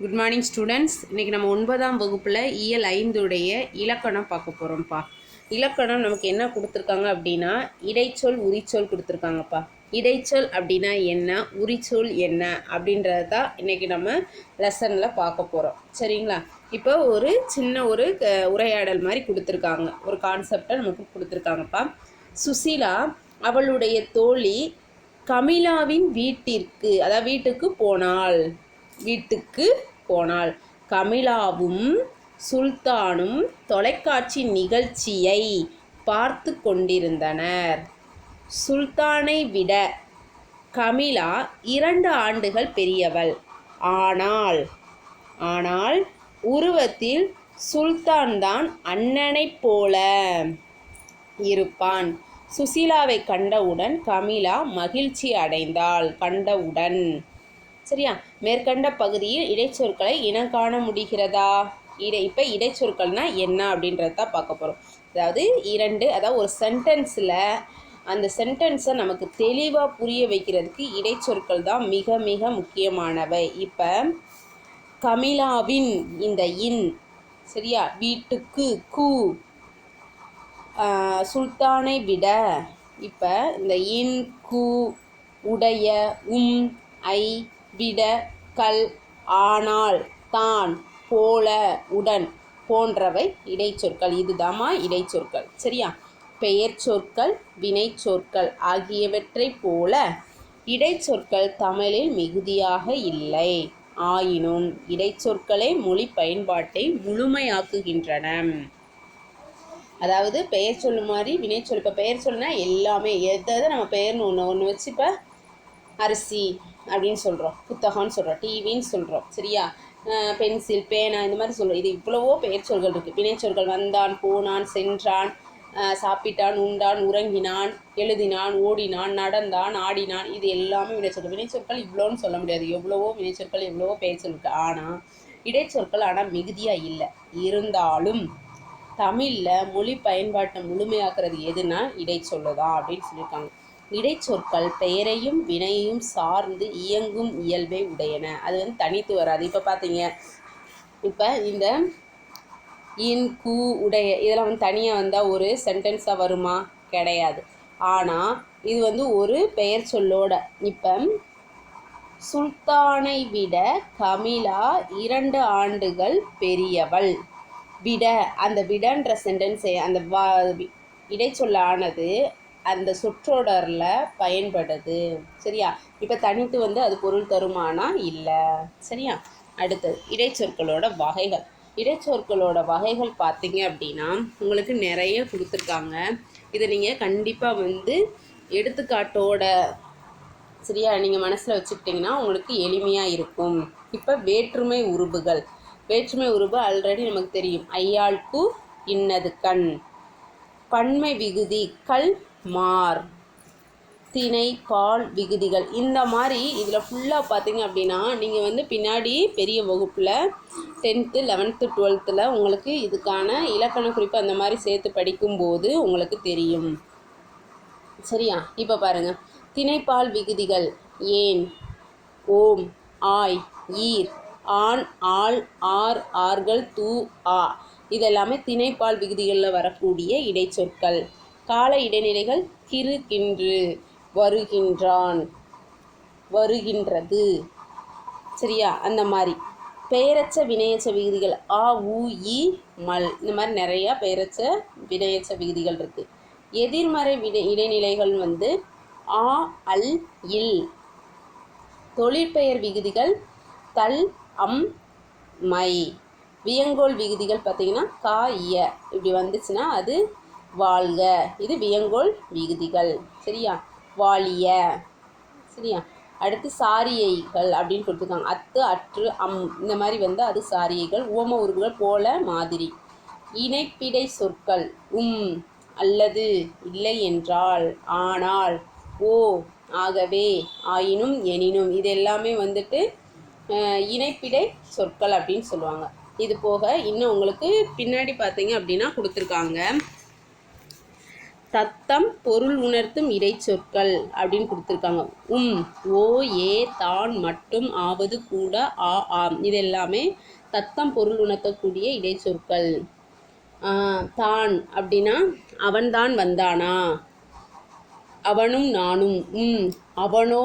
Good morning students இன்றைக்கி நம்ம ஒன்பதாம் வகுப்பில் இயல் ஐந்துடைய இலக்கணம் பார்க்க போகிறோம்ப்பா இலக்கணம் நமக்கு என்ன கொடுத்துருக்காங்க அப்படின்னா இடைச்சொல் உரிச்சொல் கொடுத்துருக்காங்கப்பா. இடைச்சொல் அப்படின்னா என்ன? உரிச்சொல் என்ன? அப்படின்றத தான் இன்றைக்கி நம்ம லெசனில் பார்க்க போகிறோம் சரிங்களா? இப்போ ஒரு சின்ன ஒரு க- உரையாடல் மாதிரி கொடுத்துருக்காங்க. ஒரு கான்செப்டை நமக்கு கொடுத்துருக்காங்கப்பா. சுசீலா அவளுடைய தோழி கமிலாவின் வீட்டிற்கு அதாவது வீட்டுக்கு போனாள். வீட்டுக்கு போனாள். கமிலாவும் சுல்தானும் தொலைக்காட்சி நிகழ்ச்சியை பார்த்து கொண்டிருந்தனர். சுல்தானை விட கமிலா இரண்டு ஆண்டுகள் பெரியவள். ஆனால் ஆனால் உருவத்தில் சுல்தான் தான் அண்ணனைப் போல இருப்பான். சுசீலாவை கண்டவுடன் கமிலா மகிழ்ச்சி அடைந்தாள். கண்டவுடன் சரியா? மேற்கண்ட பகுதியில் இடைச்சொற்களை இனம் காண முடிகிறதா? இடை இப்போ இடைச்சொற்கள்னா என்ன அப்படின்றத தான் பார்க்க போகிறோம் அதாவது இரண்டு அதாவது ஒரு சென்டென்ஸில் அந்த சென்டென்ஸை நமக்கு தெளிவாக புரிய வைக்கிறதுக்கு இடைச்சொற்கள் தான் மிக மிக முக்கியமானவை. இப்போ கமிலாவின் இந்த இன் சரியா? வீட்டுக்கு கு சுல்தானை விட இப்போ இந்த இன் கு உடைய உம் ஐ விட கல் ஆனால் தான் போல உடன் போன்றவை இடைச்சொற்கள். இதுதாம்மா இடைச்சொற்கள். சரியா? பெயர் சொற்கள் வினைச்சொற்கள் ஆகியவற்றைப் போல இடைச்சொற்கள் தமிழில் மிகுதியாக இல்லை. ஆயினும் இடைச்சொற்களே மொழி பயன்பாட்டை முழுமையாக்குகின்றன. அதாவது பெயர் சொல்லு மாதிரி வினைச்சொல். இப்போ பெயர் சொல்லுனா எல்லாமே எதாவது எதை நம்ம பெயர்னு ஒன்று ஒன்று வச்சு இப்போ அரிசி அப்படின்னு சொல்கிறோம் புத்தகம்னு சொல்கிறோம் டிவின்னு சொல்கிறோம் சரியா? பென்சில் பேனா இந்த மாதிரி சொல்கிறோம் இது இவ்வளவோ பெயர் சொற்கள் இருக்குது வினைச்சொற்கள் வந்தான் போனான் சென்றான் சாப்பிட்டான் உண்டான் உறங்கினான் எழுதினான் ஓடினான் நடந்தான் ஆடினான். இது எல்லாமே வினைச்சொற்கள். வினைச்சொற்கள் இவ்வளோன்னு சொல்ல முடியாது. எவ்வளவோ வினைச்சொற்கள் எவ்வளவோ பெயர் இருக்கு ஆனால் இடைச்சொற்கள் ஆனால் மிகுதியாக இல்லை. இருந்தாலும் தமிழில் மொழி பயன்பாட்டை முழுமையாக்குறது எதுனா இடைச்சொல்லு தான் அப்படின்னு சொல்லியிருக்காங்க. இடைச்சொற்கள் பெயரையும் வினையையும் சார்ந்து இயங்கும் இயல்பை உடையன. அது வந்து தனித்து வராது. இப்போ பார்த்தீங்க இப்போ இந்த இன் கு உடைய இதெல்லாம் வந்து தனியாக வந்தால் ஒரு சென்டென்ஸாக வருமா? கிடையாது. ஆனால் இது வந்து ஒரு பெயர் சொல்லோட. இப்போ சுல்தானை விட கமிலா இரண்டு ஆண்டுகள் பெரியவள். விட அந்த விடன்ற சென்டென்ஸை அந்த வா இடைச்சொல்லானது அந்த சொற்றொடரில் பயன்படுது. சரியா? இப்போ தனித்து வந்து அது பொருள் தருமானா? இல்லை. சரியா? அடுத்தது இடைச்சொற்களோட வகைகள். இடைச்சொற்களோட வகைகள் பார்த்தீங்க அப்படின்னா உங்களுக்கு நிறைய கொடுத்துருக்காங்க. இதை நீங்கள் கண்டிப்பாக வந்து எடுத்துக்காட்டோட சரியா? நீங்கள் மனசில் வச்சுக்கிட்டிங்கன்னா உங்களுக்கு எளிமையாக இருக்கும். இப்போ வேற்றுமை உருபுகள். வேற்றுமை உருபு ஆல்ரெடி நமக்கு தெரியும். ஐயாள்கு இன்னது கண். பன்மை விகுதி கல் மார். திணை பால் விகுதிகள். இந்த மாதிரி இதில் ஃபுல்லாக பார்த்தீங்க அப்படின்னா நீங்கள் வந்து பின்னாடி பெரிய வகுப்பில் டென்த்து லெவன்த்து டுவெல்த்தில் உங்களுக்கு இதுக்கான இலக்கண குறிப்பு அந்த மாதிரி சேர்த்து படிக்கும்போது உங்களுக்கு தெரியும். சரியா? இப்போ பாருங்க. திணைப்பால் விகுதிகள். ஏன்? ஓம் ஆய் ஈர். ஆண் ஆள் ஆர் ஆர்கள் தூ ஆ. இதெல்லாமே திணைப்பால் விகுதிகளில் வரக்கூடிய இடைச்சொற்கள். கால இடைநிலைகள் கிறு கின்று வருகின்றான் வருகின்றது. சரியா? அந்த மாதிரி. பெயரச்ச வினையச்ச விகுதிகள் ஆ உ இ மல். இந்த மாதிரி நிறையா பெயரச்ச வினையச்ச விகுதிகள் இருக்குது எதிர்மறை விடை இடைநிலைகள் வந்து ஆ அல் இல். தொழிற்பெயர் விகுதிகள் தல் அம் மை. வியங்கோல் விகுதிகள் பார்த்திங்கன்னா கா இய இப்படி வந்துச்சுன்னா அது வாழ்க. இது வியங்கோல் விகுதிகள். சரியா? வாழிய சரியா? அடுத்து சாரியைகள் அப்படின்னு கொடுத்துருக்காங்க. அத்து அற்று அம். இந்த மாதிரி வந்து அது சாரியைகள். ஓம உருவுகள் போல மாதிரி. இணைப்பிடை சொற்கள். உம் அல்லது இல்லை என்றால் ஆனால் ஓ ஆகவே ஆயினும் எனினும். இது எல்லாமே வந்துட்டு இணைப்பிடை சொற்கள் அப்படின்னு சொல்லுவாங்க. இது போக இன்னும் உங்களுக்கு பின்னாடி பார்த்தீங்க அப்படின்னா கொடுத்துருக்காங்க. தத்தம் பொருள் உணர்த்தும் இடைச்சொற்கள் அப்படின்னு கொடுத்துருக்காங்க. உம் ஓ ஏ தான் மட்டும் ஆவது கூட ஆ ஆம். இது எல்லாமே தத்தம் பொருள் உணர்த்தக்கூடிய இடைச்சொற்கள் தான் அப்படின்னா அவன்தான் வந்தானா? அவனும் நானும். உம் அவனோ?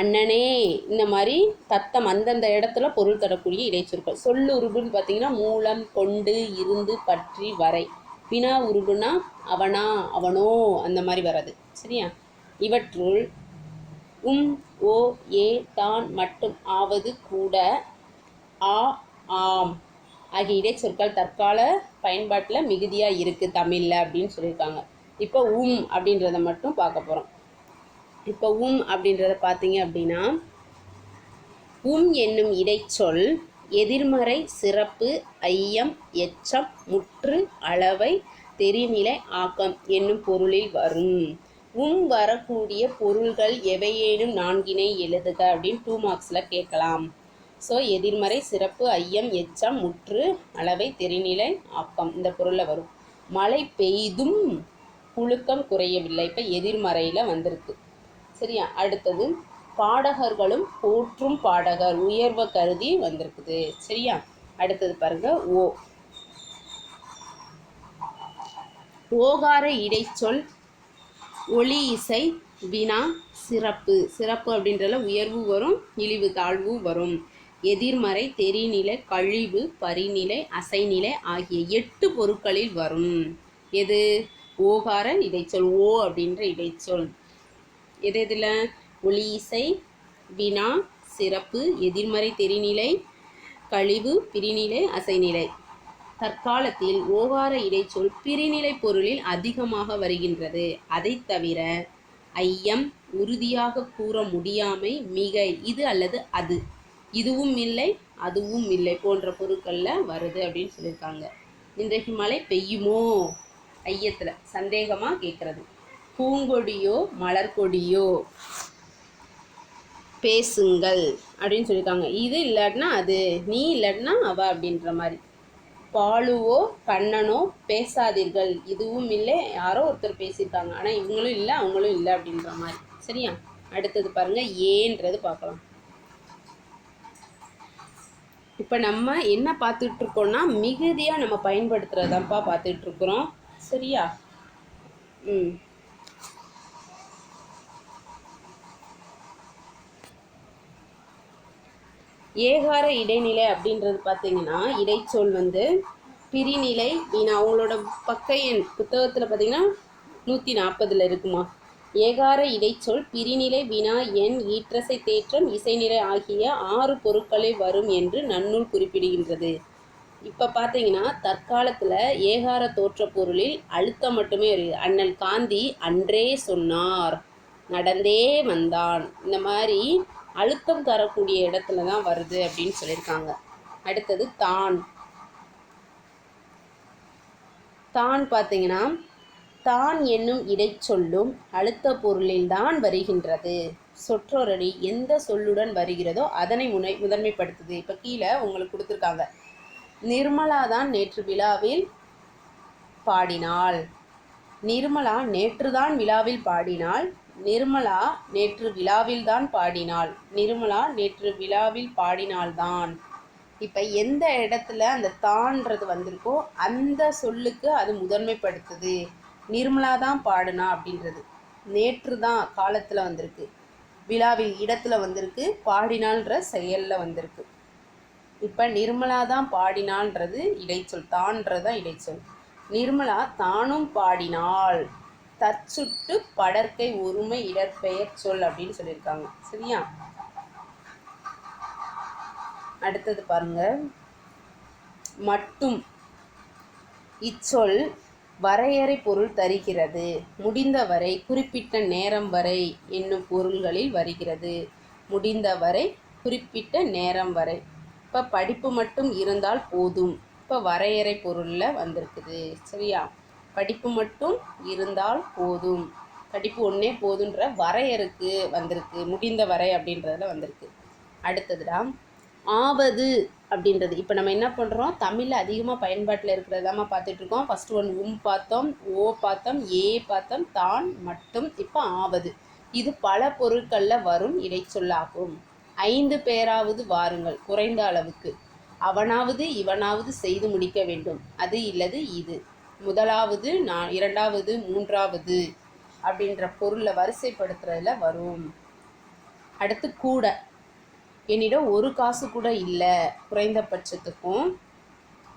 அண்ணனே? இந்த மாதிரி தத்தம் அந்தந்த இடத்துல பொருள் தரக்கூடிய இடைச்சொற்கள் சொல்லு உருபுன்னு பார்த்தீங்கன்னா மூலம் கொண்டு இருந்து பற்றி வரை. வினா உருகுனா அவனா அவனோ அந்த மாதிரி வராது. சரியா? இவற்றுள் உம் ஓ ஏ தான் மட்டும் ஆவது கூட ஆ ஆம் ஆகிய இடைச்சொற்கள் தற்கால பயன்பாட்டில் மிகுதியாக இருக்குது தமிழில் அப்படின்னு சொல்லியிருக்காங்க. இப்போ உம் அப்படின்றத மட்டும் பார்க்க போகிறோம் இப்போ உம் அப்படின்றத பார்த்தீங்க அப்படின்னா உம் என்னும் இடைச்சொல் எதிர்மறை சிறப்பு ஐயம் எச்சம் முற்று அளவை தெரிநிலை ஆக்கம் என்னும் பொருளில் வரும். உம் வரக்கூடிய பொருள்கள் எவையேனும் நான்கினை எழுதுக அப்படின்னு டூ மார்க்ஸில் கேட்கலாம். ஸோ எதிர்மறை சிறப்பு ஐயம் எச்சம் முற்று அளவை தெரிநிலை ஆக்கம் இந்த பொருளில் வரும். மழை பெய்தும் புழுக்கம் குறையவில்லை. இப்போ எதிர்மறையில் வந்திருக்கு. சரியா? அடுத்தது பாடகர்களும் போற்றும் பாடகர் உயர்வை கருதி வந்திருக்குது. சரியா? அடுத்தது பாருங்க ஓ. ஓகார இடைச்சொல் ஒளி இசை வினா சிறப்பு. சிறப்பு அப்படின்றதுல உயர்வு வரும் இழிவு தாழ்வு வரும். எதிர்மறை தெரிநிலை கழிவு பரிநிலை அசைநிலை ஆகிய எட்டு பொருட்களில் வரும். எது? ஓகார இடைச்சொல் ஓ அப்படின்ற இடைச்சொல். எது இதில் ஒளி இசை வினா சிறப்பு எதிர்மறை தெரிநிலை கழிவு பிரிநிலை அசைநிலை. தற்காலத்தில் ஓகார இடைச்சொல் பிரிநிலை பொருளில் அதிகமாக வருகின்றது. அதை தவிர ஐயம் உறுதியாக கூற முடியாமை மிக இது அல்லது அது இதுவும் இல்லை அதுவும் இல்லை போன்ற பொருட்களில் வருது அப்படின்னு சொல்லியிருக்காங்க. இன்றைக்கு மழை பெய்யுமோ? ஐயத்தில் சந்தேகமாக கேட்குறது. பூங்கொடியோ மலர்கொடியோ பேசுங்கள் அப்படின்னு சொல்லியிருக்காங்க. இது இல்லாட்டினா அது நீ இல்லாட்டினா அவ அப்படின்ற மாதிரி. பாலுவோ கண்ணனோ பேசாதீர்கள். இதுவும் இல்லை யாரோ ஒருத்தர் பேசியிருக்காங்க. ஆனால் இவங்களும் இல்லை அவங்களும் இல்லை அப்படின்ற மாதிரி. சரியா? அடுத்தது பாருங்கள் ஏன்றது பார்க்கலாம். இப்போ நம்ம என்ன பார்த்துட்டு இருக்கோம்னா மிகுதியாக நம்ம பயன்படுத்துகிறதாப்பா பார்த்துட்டு இருக்கிறோம் சரியா? ம். ஏகார இடைநிலை அப்படின்றது பார்த்தீங்கன்னா இடைச்சொல் வந்து பிரிநிலை நான் அவங்களோட பக்க எண் புத்தகத்தில் பார்த்தீங்கன்னா நூற்றி நாற்பதில் இருக்குமா? ஏகார இடைச்சொல் பிரிநிலை வினா எண் ஈற்றசை தேற்றம் இசைநிலை ஆகிய ஆறு பொருட்களை வரும் என்று நன்னூல் குறிப்பிடுகின்றது. இப்போ பார்த்தீங்கன்னா தற்காலத்தில் ஏகார தோற்ற பொருளில் அழுத்தம் மட்டுமே இருக்குது அண்ணல் காந்தி அன்றே சொன்னார் நடந்தே வந்தான். இந்த மாதிரி அழுத்தம் தரக்கூடிய இடத்துல தான் வருது அப்படின்னு சொல்லியிருக்காங்க. அடுத்தது தான். தான் பார்த்தீங்கன்னா தான் என்னும் இடைச்சொல்லும் அழுத்த பொருளில்தான் வருகின்றது. சொற்றொரடி எந்த சொல்லுடன் வருகிறதோ அதனை முனை முதன்மைப்படுத்துது. இப்போ கீழே உங்களுக்கு கொடுத்துருக்காங்க. நிர்மலா தான் நேற்று விழாவில் பாடினாள். நிர்மலா நேற்று தான் விழாவில் பாடினாள். நிர்மலா நேற்று விழாவில் தான் பாடினாள். நிர்மலா நேற்று விழாவில் பாடினால்தான் இப்போ எந்த இடத்துல அந்த தான்றது வந்திருக்கோ அந்த சொல்லுக்கு அது முதன்மைப்படுத்துது. நிர்மலா தான் பாடுனா அப்படின்றது. நேற்று தான் காலத்தில் வந்திருக்கு. விழாவில் இடத்துல வந்திருக்கு பாடினாள்ன்ற செயலில் வந்திருக்கு. இப்போ நிர்மலா தான் பாடினான்றது இடைச்சொல் தான்றது தான் இடைச்சொல். நிர்மலா தானும் பாடினாள். தற்சுட்டு படற்கை ஒருமை இடற்பெயர் சொல் அப்படின்னு சொல்லியிருக்காங்க. சரியா? அடுத்தது பாருங்க. மட்டும் இச்சொல் வரையறை பொருள் தருகிறது. முடிந்தவரை குறிப்பிட்ட நேரம் வரை என்னும் பொருள்களில் வருகிறது. முடிந்தவரை குறிப்பிட்ட நேரம் வரை. இப்போ படிப்பு மட்டும் இருந்தால் போதும். இப்போ வரையறை பொருளில் வந்திருக்குது. சரியா? படிப்பு மட்டும் இருந்தால் போதும். படிப்பு ஒன்றே போதுன்ற வரையறுக்கு வந்திருக்கு. முடிந்த வரை அப்படின்றதுல வந்திருக்கு. அடுத்ததுடா ஆவது அப்படின்றது. இப்போ நம்ம என்ன பண்ணுறோம் தமிழில் அதிகமாக பயன்பாட்டில் இருக்கிறதாம பார்த்துட்ருக்கோம். ஃபஸ்ட்டு ஃபர்ஸ்ட் ஒன் உம் பார்த்தோம் ஓ பார்த்தோம் ஏ பார்த்தோம் தான் மட்டும். இப்போ ஆவது இது பல பொருட்களில் வரும் இடைச்சொல்லாகும். ஐந்து பேராவது வாருங்கள் குறைந்த அளவுக்கு. அவனாவது இவனாவது செய்து முடிக்க வேண்டும். அது இல்லது இது. முதலாவது நான் இரண்டாவது மூன்றாவது அப்படின்ற பொருளை வரிசைப்படுத்துறதுல வரும். அடுத்து கூட. என்னிடம் ஒரு காசு கூட இல்லை குறைந்தபட்சத்துக்கும்.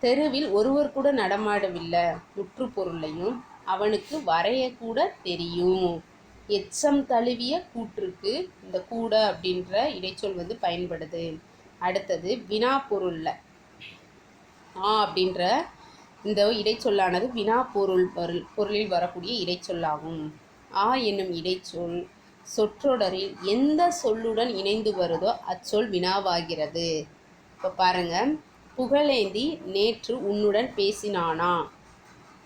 தெருவில் ஒருவர் கூட நடமாடவில்லை முற்றுப்பொருளையும் அவனுக்கு வரையக்கூட தெரியும். எச்சம் தழுவிய கூற்றுக்கு இந்த கூட அப்படின்ற இடைச்சொல் வந்து பயன்படுது. அடுத்தது வினா பொருளில். ஆ அப்படின்ற இந்த இடைச்சொல்லானது வினா பொருள் பொருள் பொருளில் வரக்கூடிய இடைச்சொல்லாகும். ஆ என்னும் இடைச்சொல் சொற்றொடரில் எந்த சொல்லுடன் இணைந்து வருதோ அச்சொல் வினாவாகிறது. இப்போ பாருங்க. புகழேந்தி நேற்று உன்னுடன் பேசினானா?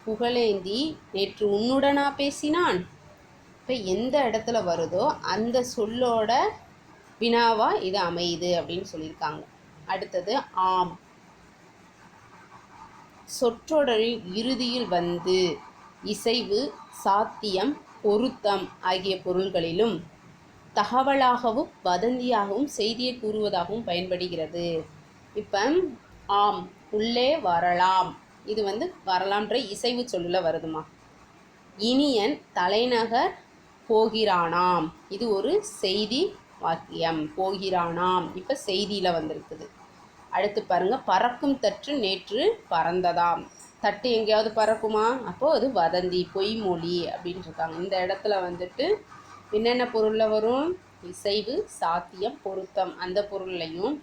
புகழேந்தி நேற்று உன்னுடனா பேசினான்? இப்போ எந்த இடத்துல வருதோ அந்த சொல்லோட வினாவா இது அமையுது அப்படின்னு சொல்லியிருக்காங்க. அடுத்தது ஆம். சொற்றொடரின் இறுதியில் வந்து இசைவு சாத்தியம் பொருத்தம் ஆகிய பொருள்களிலும் தகவலாகவும் வதந்தியாகவும் செய்தியை கூறுவதாகவும் பயன்படுகிறது. இப்போ ஆம் உள்ளே வரலாம். இது வந்து வரலாம்ன்ற இசைவு சொல்லில் வருதுமா. இனியன் தலைநகர் போகிறானாம். இது ஒரு செய்தி வாக்கியம். போகிறானாம். இப்போ செய்தியில் வந்திருக்குது. அடுத்து பாருங்கள் பறக்கும் தற்று நேற்று பறந்ததாம். தட்டு எங்கேயாவது பறக்குமா? அப்போது அது வதந்தி பொய்மொழி அப்படின்ட்டுருக்காங்க இந்த இடத்துல வந்துட்டு என்னென்ன பொருளில் வரும்? இசைவு சாத்தியம் பொருத்தம். அந்த பொருள்லையும்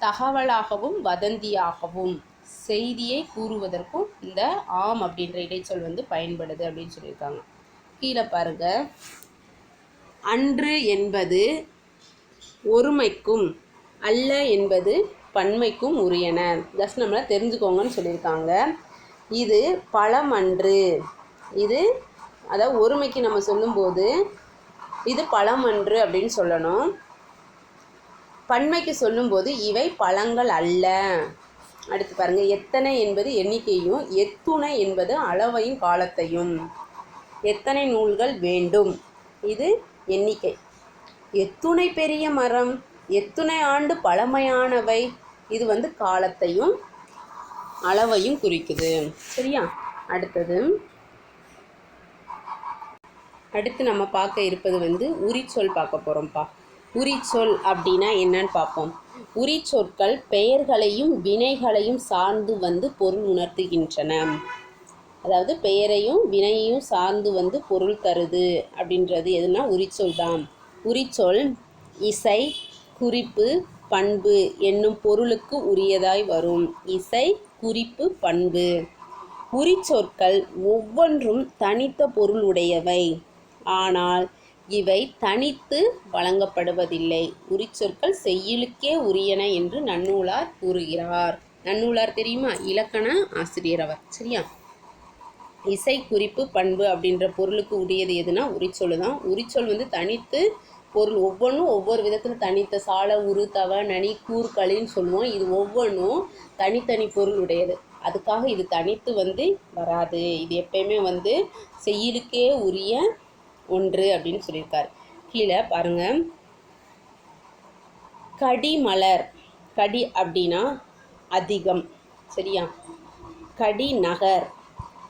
தகவலாகவும் வதந்தியாகவும் செய்தியை கூறுவதற்கும் இந்த ஆம் அப்படின்ற இடைச்சொல் வந்து பயன்படுது அப்படின்னு சொல்லியிருக்காங்க. கீழே பாருங்க அன்று என்பது ஒருமைக்கும் அல்ல என்பது பன்மைக்கும் உரியன. ஜஸ்ட் நம்மளை தெரிஞ்சுக்கோங்கன்னு சொல்லியிருக்காங்க. இது பழமன்று. இது அதாவது ஒருமைக்கு நம்ம சொல்லும்போது இது பழமன்று அப்படின்னு சொல்லணும். பன்மைக்கு சொல்லும்போது இவை பழங்கள் அல்ல. அடுத்து பாருங்கள் எத்தனை என்பது எண்ணிக்கையும் எத்துணை என்பது அளவையும் காலத்தையும். எத்தனை நூல்கள் வேண்டும்? இது எண்ணிக்கை. எத்துணை பெரிய மரம் எத்துணை ஆண்டு பழமையானவை? இது வந்து காலத்தையும் அளவையும் குறிக்குது. சரியா? அடுத்தது அடுத்து நம்ம பார்க்க இருப்பது வந்து உரிச்சொல் பார்க்க போகிறோம்ப்பா உரிச்சொல் அப்படின்னா என்னன்னு பார்ப்போம். உரிச்சொற்கள் பெயர்களையும் வினைகளையும் சார்ந்து வந்து பொருள் உணர்த்துகின்றன. அதாவது பெயரையும் வினையையும் சார்ந்து வந்து பொருள் தருது அப்படின்றது எதுனா உரிச்சொல் தான். உரிச்சொல் இசை குறிப்பு பண்பு என்னும் பொருளுக்கு உரியதாய் வரும். இசை குறிப்பு பண்பு. உரிச்சொற்கள் ஒவ்வொன்றும் தனித்த பொருள் உடையவை ஆனால் இவை தனித்து வழங்கப்படுவதில்லை. உரிச்சொற்கள் செய்யுளுக்கே உரியன என்று நன்னூலார் கூறுகிறார். நன்னூலார் தெரியுமா? இலக்கண ஆசிரியர் அவர். சரியா? இசை குறிப்பு பண்பு அப்படின்ற பொருளுக்கு உரியது எதுனா உரிச்சொல் தான் உரிச்சொல் வந்து தனித்து பொருள் ஒவ்வொன்றும் ஒவ்வொரு விதத்தில் தனித்த சால உரு தவ நனி கூர்களின்னு சொல்லுவோம். இது ஒவ்வொன்றும் தனித்தனி பொருள் உடையது அதுக்காக இது தனித்து வந்து வராது. இது எப்பயுமே வந்து செய்யலுக்கே உரிய ஒன்று அப்படின்னு சொல்லியிருக்காரு. கீழே பாருங்கள் கடிமலர். கடி அப்படின்னா அதிகம். சரியா? கடி நகர்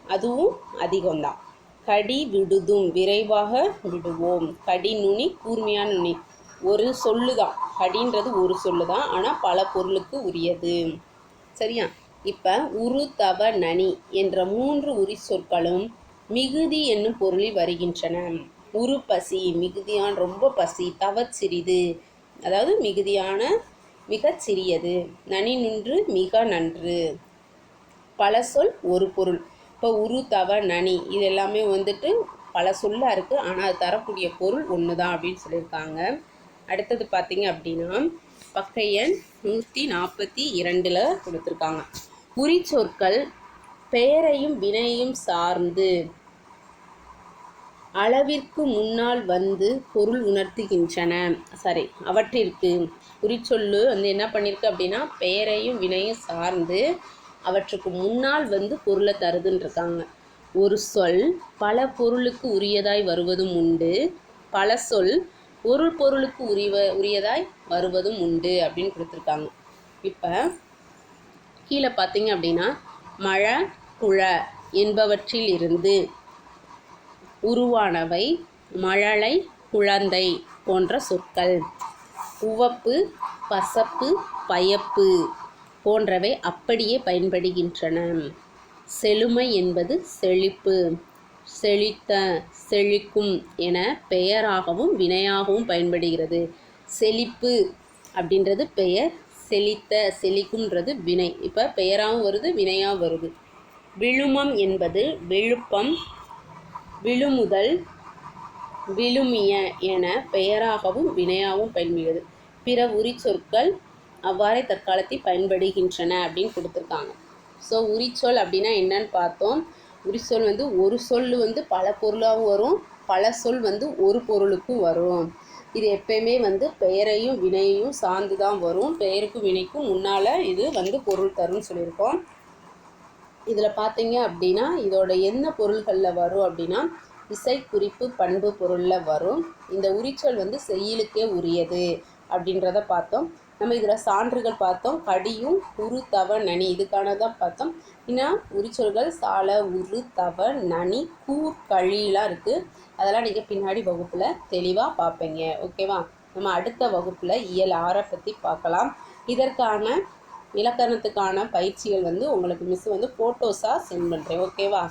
அதுவும் அதிகம்தான். கடி விடுதும் விரைவாக விடுவோம். கடி நுனி கூர்மையான நுனி. ஒரு சொல்லு தான் கடின்றது ஒரு சொல்லு தான் ஆனால் பல பொருளுக்கு உரியது. சரியா? இப்போ உரு தவ நனி என்ற மூன்று உரி சொற்களும் மிகுதி என்னும் பொருளில் வருகின்றன. உரு பசி மிகுதியான ரொம்ப பசி தவச்சிறிது அதாவது மிகுதியான மிகச் சிறியது. நனி நின்று மிக நன்று. பல சொல் ஒரு பொருள். இப்போ உரு தவ நனி இது எல்லாமே வந்துட்டு பல சொல்லாக இருக்குது ஆனால் அது தரக்கூடிய பொருள் ஒன்று தான் அப்படின்னு சொல்லியிருக்காங்க. அடுத்தது பார்த்தீங்க அப்படின்னா பக்கையன் நூற்றி நாற்பத்தி இரண்டில் கொடுத்துருக்காங்க. உரிச்சொற்கள் பெயரையும் வினையும் சார்ந்து அளவிற்கு முன்னால் வந்து பொருள் உணர்த்துகின்றன. சரி அவற்றிற்கு குறிச்சொல்லு வந்து என்ன பண்ணியிருக்கு அப்படின்னா பெயரையும் வினையும் சார்ந்து அவற்றுக்கு முன்னால் வந்து பொருளை தருதுன்றிருக்காங்க. ஒரு சொல் பல பொருளுக்கு உரியதாய் வருவதும் உண்டு. பல சொல் ஒரு பொருளுக்கு உரிய உரியதாய் வருவதும் உண்டு அப்படின்னு கொடுத்துருக்காங்க. இப்போ கீழே பார்த்தீங்க அப்படின்னா மழை குழ என்பவற்றில் இருந்து உருவானவை மழலை குழந்தை போன்ற சொற்கள். உவப்பு பசப்பு பயப்பு. போன்றவை அப்படியே பயன்படுகின்றன. செழுமை என்பது செழிப்பு செழித்த செழிக்கும் என பெயராகவும் வினையாகவும் பயன்படுகிறது. செழிப்பு அப்படின்றது பெயர் செழித்த செழிக்கும்ன்றது வினை. இப்போ பெயராகவும் வருது வினையாகவும் வருது. விழுமம் என்பது விழுப்பம் விழுமுதல் விழுமிய என பெயராகவும் வினையாகவும் பயன்படுகிறது. பிற உரிச்சொற்கள் அவ்வாறே தற்காலத்தில் பயன்படுகின்றன அப்படின்னு கொடுத்துருக்காங்க. ஸோ உரிச்சொல் அப்படின்னா என்னன்னு பார்த்தோம். உரிச்சொல் வந்து ஒரு சொல் வந்து பல பொருளாகவும் வரும். பல சொல் வந்து ஒரு பொருளுக்கும் வரும். இது எப்பயுமே வந்து பெயரையும் வினையையும் சார்ந்து தான் வரும். பெயருக்கும் வினைக்கும் முன்னால் இது வந்து பொருள் தரும்னு சொல்லியிருக்கோம். இதில் பார்த்தீங்க அப்படின்னா இதோட என்ன பொருள்களில் வரும் அப்படின்னா இசை குறிப்பு பண்பு பொருளில் வரும். இந்த உரிச்சொல் வந்து செய்யலுக்கே உரியது அப்படின்றத பார்த்தோம். நம்ம இதில் சான்றுகள் பார்த்தோம். கடியும் உரு தவ நனி. இதுக்கான தான் பார்த்தோம். இன்னும் உரிச்சொல்கள் சால உரு தவ நனி கூர் கழிலாம் இருக்குது அதெல்லாம் நீங்கள் பின்னாடி வகுப்பில் தெளிவாக பார்ப்பீங்க. ஓகேவா? நம்ம அடுத்த வகுப்பில் இயல் ஆறை பற்றி பார்க்கலாம். இதற்கான இலக்கணத்துக்கான பயிற்சிகள் வந்து உங்களுக்கு மிஸ் வந்து ஃபோட்டோஸாக சென்ட் பண்ணுறேன் ஓகேவா?